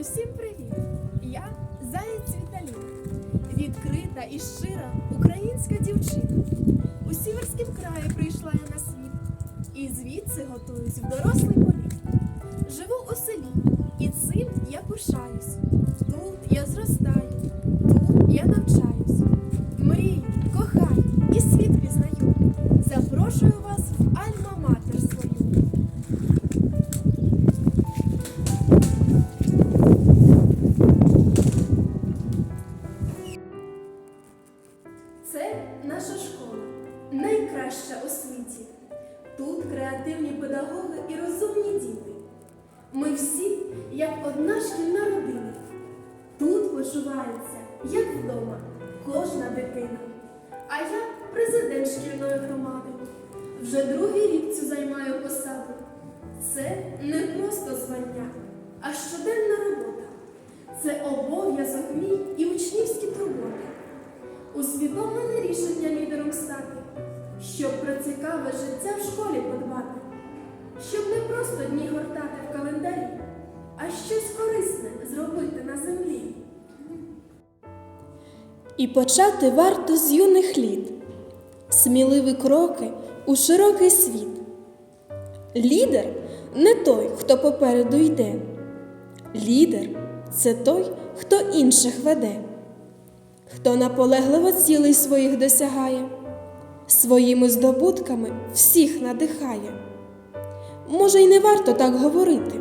Усім привіт! Я Заєць Віталіна, відкрита і щира українська дівчина. У Сіверськім краї прийшла я на світ, і звідси готуюсь в дорослий політ. Живу у селі, і цим я пишаюсь. Тут я зростаю, Це наша школа, найкраща у світі. Тут креативні педагоги і розумні діти. Ми всі, як одна шкільна родина. Тут почувається, як вдома, кожна дитина. А я президент шкільної громади. Вже другий рік цю займаю посаду. Це не просто звання, а щоденна робота. Це обов'язок мій і учнівські турботи усвідомлене рішення лідером стати, щоб про цікаве життя в школі подбати, щоб не просто дні гортати в календарі, а щось корисне зробити на землі. І почати варто з юних літ, сміливі кроки у широкий світ. Лідер не той, хто попереду йде. Лідер це той, хто інших веде, хто наполегливо цілей своїх досягає, своїми здобутками всіх надихає. Може, й не варто так говорити.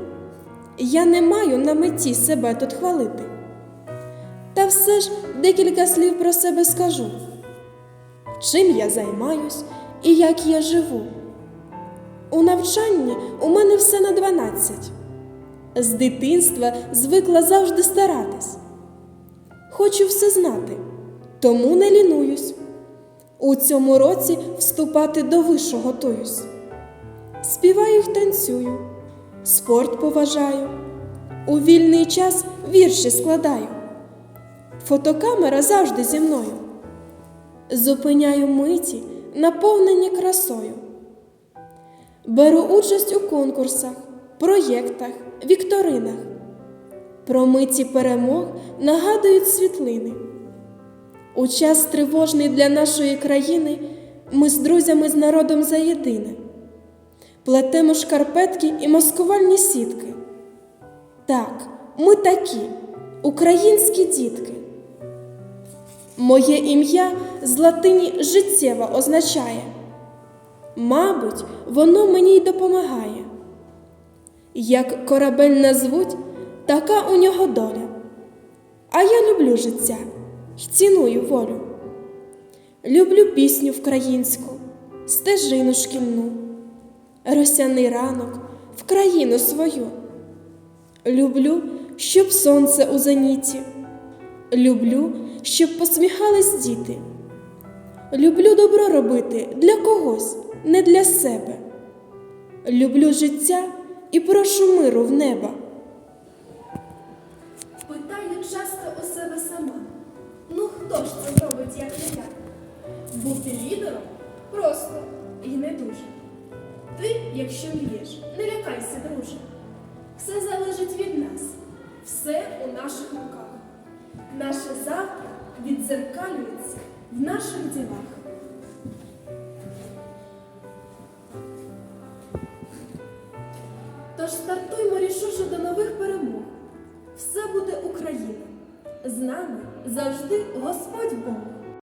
Я не маю на меті себе тут хвалити. Та все ж декілька слів про себе скажу. Чим я займаюсь і як я живу. У навчанні у мене все на дванадцять. З дитинства звикла завжди старатись. Хочу все знати, тому не лінуюсь. У цьому році вступати до вишу готуюсь. Співаю й танцюю, спорт поважаю, у вільний час вірші складаю. Фотокамера завжди зі мною. Зупиняю миті, наповнені красою. Беру участь у конкурсах, проєктах, вікторинах. Про миті перемог нагадують світлини. У час тривожний для нашої країни ми з друзями з народом заєдине. Плетемо шкарпетки і маскувальні сітки. Так, ми такі, українські дітки. Моє ім'я з латині життєва означає. Мабуть, воно мені й допомагає. Як корабель назвуть, така у нього доля. А я люблю життя й ціную волю. Люблю пісню українську, стежину шкільну, росяний ранок в країну свою. Люблю, щоб сонце у зеніті. Люблю, щоб посміхались діти. Люблю добро робити для когось, не для себе. Люблю життя і прошу миру в неба. Хто це зробить, як не я? Бути лідером просто і не дуже. Ти, якщо вмієш, не лякайся, друже. Все залежить від нас, все у наших руках. Наше завтра відзеркалюється в наших ділах. Тож стартуймо рішуче до нових перемог. Все буде Україна. З нами завжди Господь Бог.